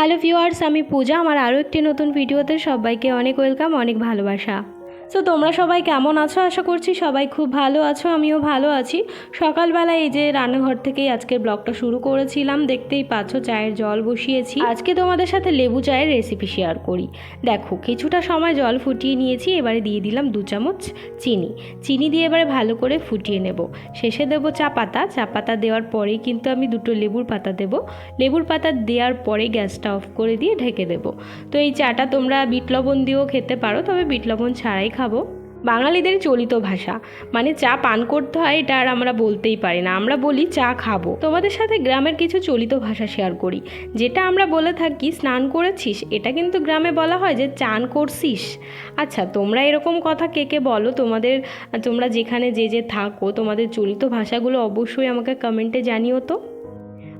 Hello viewers আমি পূজা। আমার আরও একটি নতুন ভিডিওতে সবাইকে অনেক ওয়েলকাম অনেক ভালোবাসা। সো তোমরা সবাই কেমন আছো? আশা করছি সবাই খুব ভালো আছো, আমিও ভালো আছি। সকালবেলা এই যে রান্নাঘর থেকেই আজকের ব্লগটা শুরু করেছিলাম, দেখতেই পাচ্ছ চায়ের জল বসিয়েছি। আজকে তোমাদের সাথে লেবু চায়ের রেসিপি শেয়ার করি। দেখো, কিছুটা সময় জল ফুটিয়ে নিয়েছি, এবারে দিয়ে দিলাম দু চামচ চিনি। চিনি দিয়ে এবারে ভালো করে ফুটিয়ে নেব। শেষে দেবো চা পাতা। চা পাতা দেওয়ার পরেই কিন্তু আমি দুটো লেবুর পাতা দেব। লেবুর পাতা দেওয়ার পরে গ্যাসটা অফ করে দিয়ে ঢেকে দেব। তো এই চাটা তোমরা বিট লবণ দিয়েও খেতে পারো, তবে বিট লবণ ছাড়াই খাব বাঙালিদের চলিত ভাষা। মানে চা পান করতে হয়, এটা আর আমরা বলতেই পারি না। আমরা বলি চা খাব। তোমাদের সাথে গ্রামের কিছু চলিত ভাষা শেয়ার করি। যেটা আমরা বলে থাকি, স্নান করেছিস? এটা কিন্তু গ্রামে বলা হয় যে, চান করছিস? আচ্ছা তোমরা এরকম কথা কে কে বলো? তোমাদের, তোমরা যেখানে যে যে থাকো, তোমাদের চলিত ভাষাগুলো অবশ্যই আমাকে কমেন্টে জানিও তো।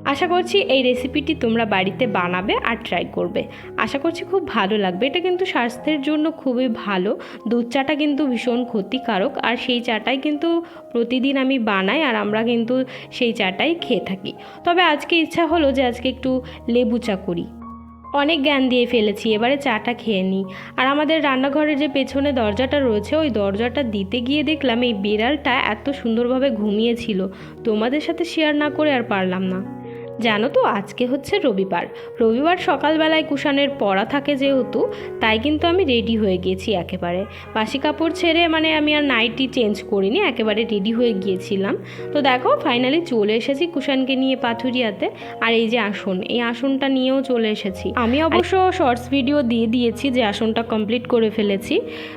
আশা করছি এই রেসিপিটি তোমরা বাড়িতে বানাবে আর ট্রাই করবে। আশা করছি খুব ভালো লাগবে। এটা কিন্তু স্বাস্থ্যের জন্য খুবই ভালো। দুধ চাটা কিন্তু ভীষণ ক্ষতিকারক আর সেই চাটাই কিন্তু প্রতিদিন আমি বানাই আর আমরা কিন্তু সেই চাটাই খেয়ে থাকি। তবে আজকে ইচ্ছা হলো যে আজকে একটু লেবু চা করি। অনেক জ্ঞান দিয়ে ফেলেছি, এবারে চাটা খেয়ে নিই। আর আমাদের রান্নাঘরের যে পেছনে দরজাটা রয়েছে, ওই দরজাটা দিতে গিয়ে দেখলাম এই বিড়ালটা এত সুন্দরভাবে ঘুমিয়েছিল। তোমাদের সাথে শেয়ার না করে আর পারলাম না। জানো তো আজকে হচ্ছে রবিবার। রবিবার সকালবেলায় কুষাণের পড়া থাকে যেহেতু তাই কিন্তু আমি রেডি হয়ে গিয়েছি একেবারে। বাসি কাপড় ছেড়ে মানে আমি আর নাইটি চেঞ্জ করিনি একেবারে রেডি হয়ে গিয়েছিলাম। তো দেখো ফাইনালি চলে এসেছি কুষাণকে নিয়ে পাথুরিয়াতে। আর এই যে আসন এই আসনটা নিয়েও চলে এসেছি। আমি অবশ্য শর্টস ভিডিও দিয়ে দিয়েছি যে আসনটা কমপ্লিট করে ফেলেছি।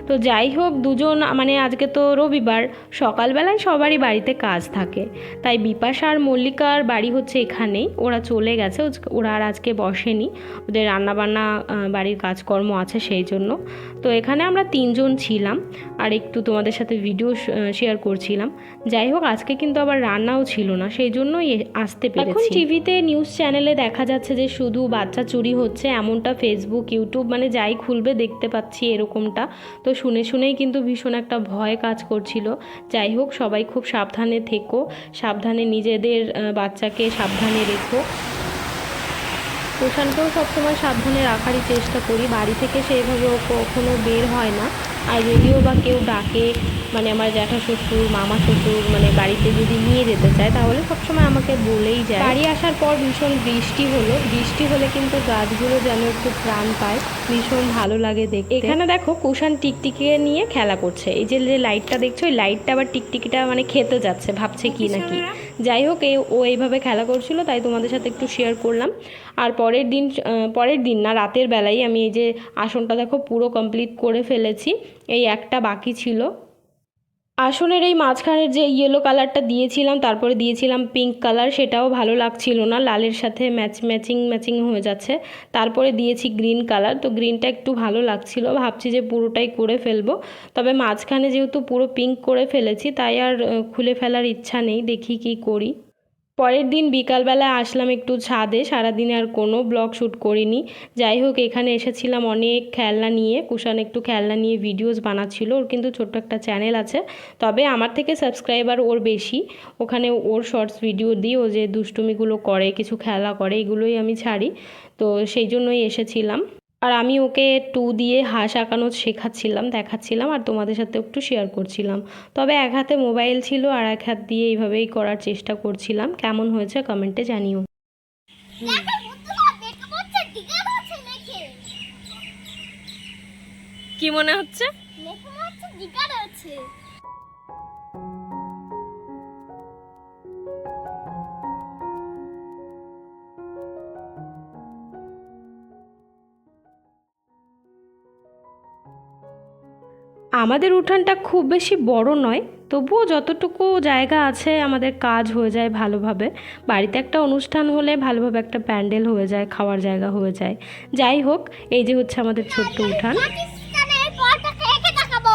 তো যাই হোক দুজন মানে আজকে তো রবিবার সকালবেলায় সবারই বাড়িতে কাজ থাকে। তাই বিপাশা আর মল্লিকার বাড়ি হচ্ছে এখানেই। ওরা চলে গেছে ওরা আর আজকে বসেনি। ওদের রান্নাবান্না বাড়ির কাজকর্ম আছে সেই জন্য। তো এখানে আমরা তিনজন ছিলাম আর একটু তোমাদের সাথে ভিডিও শেয়ার করছিলাম। যাই হোক আজকে কিন্তু আবার রান্নাও ছিল না সেই জন্যই আসতে পেরেছি। এখন টিভিতে নিউজ চ্যানেলে দেখা যাচ্ছে যে শুধু বাচ্চা চুরি হচ্ছে এমনটা ফেসবুক ইউটিউব মানে যাই খুলবে দেখতে পাচ্ছি এরকমটা। তো শুনে শুনেই কিন্তু ভীষণ একটা ভয় কাজ করছিল। যাই হোক সবাই খুব সাবধানে থেকো। সাবধানে নিজেদের বাচ্চাকে সাবধানে রেখো। প্রশান্তকেও সবসময় সাবধানে রাখারই চেষ্টা করি। বাড়ি থেকে সেইভাবে ও কখনো বের হয় না। আর যদিও বা কেউ ডাকে মানে আমার জ্যাঠা শ্বশুর, মামা শ্বশুর মানে বাড়িতে যদি নিয়ে যেতে চায়, তাহলে সবসময় আমাকে বলেই যায়। বাড়ি আসার পর ভীষণ বৃষ্টি হলো। বৃষ্টি হলে কিন্তু গাছগুলো যেন একটু প্রাণ পায়। ভীষণ ভালো লাগে দেখতে। এখানে দেখো, কুষাণ টিকটিকে নিয়ে খেলা করছে। এই যে লাইটটা দেখছ, ওই লাইটটা আবার টিকটিকিটা মানে খেতে যাচ্ছে। ভাবছে কি না কি। যাই হোক ও এইভাবে খেলা করছিল, তাই তোমাদের সাথে একটু শেয়ার করলাম। আর পরের দিন পরের দিন না, রাতের বেলায় আমি এই যে আসনটা দেখো পুরো কমপ্লিট করে ফেলেছি। এই একটা বাকি ছিল। আসনের এই মাঝখানের যে ইয়েলো কালারটা দিয়েছিলাম, তারপরে দিয়েছিলাম পিঙ্ক কালার সেটাও ভালো লাগছিল না। লালের সাথে ম্যাচ ম্যাচিং ম্যাচিং হয়ে যাচ্ছে। তারপরে দিয়েছি গ্রিন কালার তো গ্রিনটা একটু ভালো লাগছিল। ভাবছি যে পুরোটাই করে ফেলব। তবে মাঝখানে যেহেতু পুরো পিঙ্ক করে ফেলেছি, তাই আর খুলে ফেলার ইচ্ছা নেই। দেখি কি করি। পরের দিন বিকালবেলা আসলাম একটু ছাদে, সারাদিন আর কোনো ব্লগ শ্যুট করিনি। যাই হোক, এখানে এসেছিলাম অনেক খেলনা নিয়ে। কুষাণ একটু খেলনা নিয়ে ভিডিওস বানাচ্ছিল, ওর কিন্তু ছোট্ট একটা চ্যানেল আছে। তবে আমার থেকে সাবস্ক্রাইবার ওর বেশি। ওখানে ওর শর্টস ভিডিও দিই, ও যে দুষ্টুমিগুলো করে, কিছু খেলা করে, এগুলোই আমি ছাড়ি। তো সেই জন্যই এসেছিলাম। আর আমি ওকে টু দিয়ে হাঁস আঁকানো শেখাচ্ছিলাম দেখাচ্ছিলাম আর তোমাদের সাথে একটু শেয়ার করছিলাম। তবে এক হাতে মোবাইল ছিল আর এক হাত দিয়ে এইভাবেই করার চেষ্টা করছিলাম। কেমন হয়েছে কমেন্টে জানিও। কি মনে হচ্ছে? আমাদের উঠানটা খুব বেশি বড় নয়, তবুও যতটুকু জায়গা আছে আমাদের কাজ হয়ে যায় ভালোভাবে। বাড়িতে একটা অনুষ্ঠান হলে ভালোভাবে একটা প্যান্ডেল হয়ে যায়, খাওয়ার জায়গা হয়ে যায়। যাই হোক, এই যে হচ্ছে আমাদের ছোট্ট উঠান। পাকিস্তানের বলটা খেয়ে দেখাবো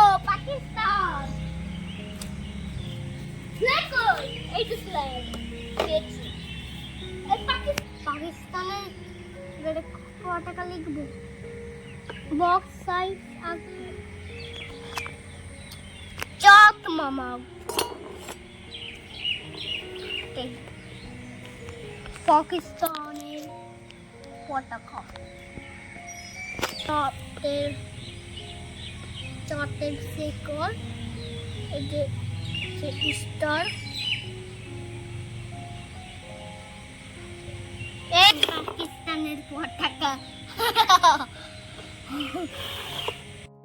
মামা এই পাকিস্তানের পতাকা চারটের চারটের শিকড় এই যে যে স্টার এই পাকিস্তানের পতাকা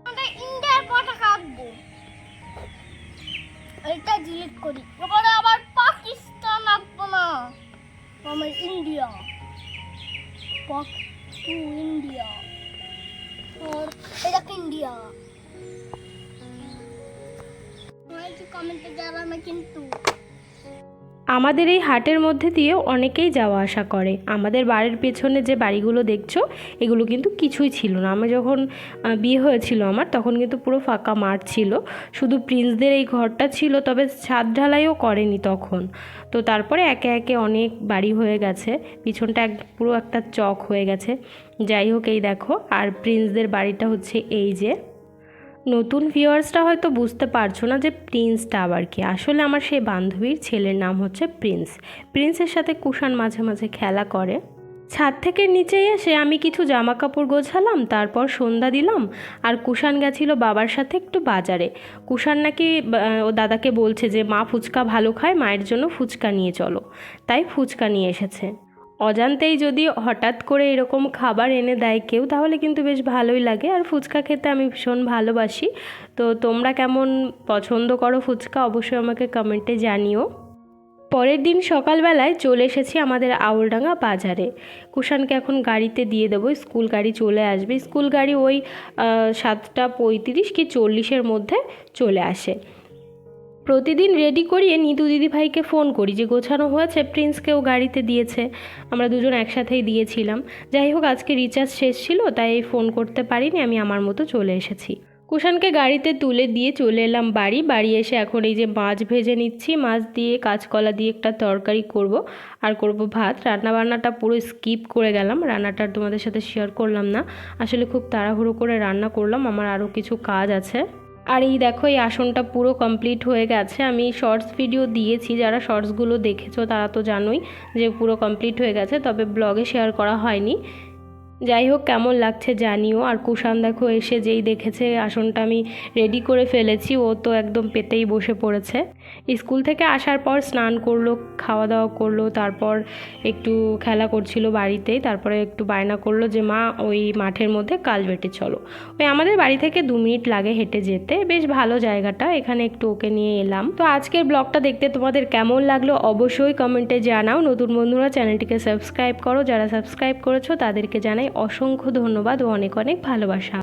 আমরা ইন্ডিয়ার পতাকা আঁকবো এটা ডিলিট করি। এবারে আবার পাকিস্তান আঁকবো না। আমার ইন্ডিয়া। পাক টু ইন্ডিয়া। और এটা ইন্ডিয়া? কমেন্টে আমি কিন্তু। আমাদের এই হাটের মধ্যে দিয়ে অনেকেই যাওয়া আসা করে। আমাদের বাড়ির পেছনে যে বাড়িগুলো দেখছ, এগুলো কিন্তু কিছুই ছিল না। আমি যখন বিয়ে হয়েছিল আমার, তখন কিন্তু পুরো ফাঁকা মাঠ ছিল। শুধু প্রিন্সদের এই ঘরটা ছিল, তবে ছাদ ঢালাইও করেনি তখন। তো তারপরে একে একে অনেক বাড়ি হয়ে গেছে। পিছনটা এক, পুরো একটা চক হয়ে গেছে। যাই হোক, এই দেখো। আর প্রিন্সদের বাড়িটা হচ্ছে এই যে। নতুন ভিউয়ার্সরা হয়তো বুঝতে পারছ না যে প্রিন্সটা আবার কি। আসলে আমার সেই বান্ধবীর ছেলের নাম হচ্ছে প্রিন্স প্রিন্সের সাথে কুষাণ মাঝে মাঝে খেলা করে। ছাদ থেকে নিচে এসে আমি কিছু জামা কাপড় গোছালাম, তারপর সন্ধ্যা দিলাম, আর কুষাণ গেছিল বাবার সাথে একটু বাজারে। কুষাণ নাকি ও দাদাকে বলছে যে, মা ফুচকা ভালো খায়, মায়ের জন্য ফুচকা নিয়ে চলো। তাই ফুচকা নিয়ে এসেছে। অজান্তেই যদি হঠাৎ করে এরকম খাবার এনে দেয় কেউ, তাহলে কিন্তু বেশ ভালোই লাগে। আর ফুচকা খেতে আমি ভীষণ ভালোবাসি। তো তোমরা কেমন পছন্দ করো ফুচকা, অবশ্যই আমাকে কমেন্টে জানিও। পরের দিন সকালবেলায় চলে এসেছি আমাদের আউলডাঙ্গা বাজারে। কুষাণকে এখন গাড়িতে দিয়ে দেবো, স্কুল গাড়ি চলে আসবে। স্কুল গাড়ি ওই সাতটা পঁয়ত্রিশ কি চল্লিশের মধ্যে চলে আসে। প্রতিদিন রেডি করিয়ে নিতু দিদি ভাইকে ফোন করি যে গোছানো হয়েছে প্রিন্সকেও গাড়িতে দিয়েছে। আমরা দুজন একসাথেই দিয়েছিলাম। যাই হোক, আজকে রিচার্জ শেষ ছিল, তাই ফোন করতে পারিনি, আমি আমার মতো চলে এসেছি। কুষাণকে গাড়িতে তুলে দিয়ে চলে এলাম বাড়ি। বাড়ি এসে এখন এই যে মাছ ভেজে নিচ্ছি, মাছ দিয়ে, কাঁচকলা দিয়ে একটা তরকারি করব আর করব ভাত। রান্না বান্নাটা পুরো স্কিপ করে গেলাম, রান্নাটা তোমাদের সাথে শেয়ার করলাম না। আসলে খুব তাড়াহুড়ো করে রান্না করলাম, আমার আরও কিছু কাজ আছে। আর এই দেখো, এই আসনটা পুরো কমপ্লিট হয়ে গেছে। আমি শর্টস ভিডিও দিয়েছি, যারা শর্টসগুলো দেখেছ তারা তো জানোই যে পুরো কমপ্লিট হয়ে গেছে, তবে ব্লগে শেয়ার করা হয়নি। যাই হোক, কেমন লাগছে জানিও। আর কুষাণ দেখো এসে যেই দেখেছে, আসনটা আমি রেডি করে ফেলেছি। ও তো একদম পেতেই বসে পড়েছে। স্কুল থেকে আসার পর স্নান করল খাওয়া দাওয়া করল, তারপর একটু খেলা করছিল বাড়িতেই, তারপরে একটু বায়না করল যে, মা, ওই মাঠের মধ্যে কালবেটে চলো। ওই আমাদের বাড়ি থেকে দু মিনিট লাগে হেঁটে যেতে। বেশ ভালো জায়গাটা, এখানে একটু ওকে নিয়ে এলাম। তো আজকের ব্লগটা দেখতে তোমাদের কেমন লাগল অবশ্যই কমেন্টে জানাও। নতুন বন্ধুরা, চ্যানেলটিকে সাবস্ক্রাইব করো। যারা সাবস্ক্রাইব করেছ, তাদেরকে জানাই অসংখ্য ধন্যবাদ ও অনেক অনেক ভালোবাসা।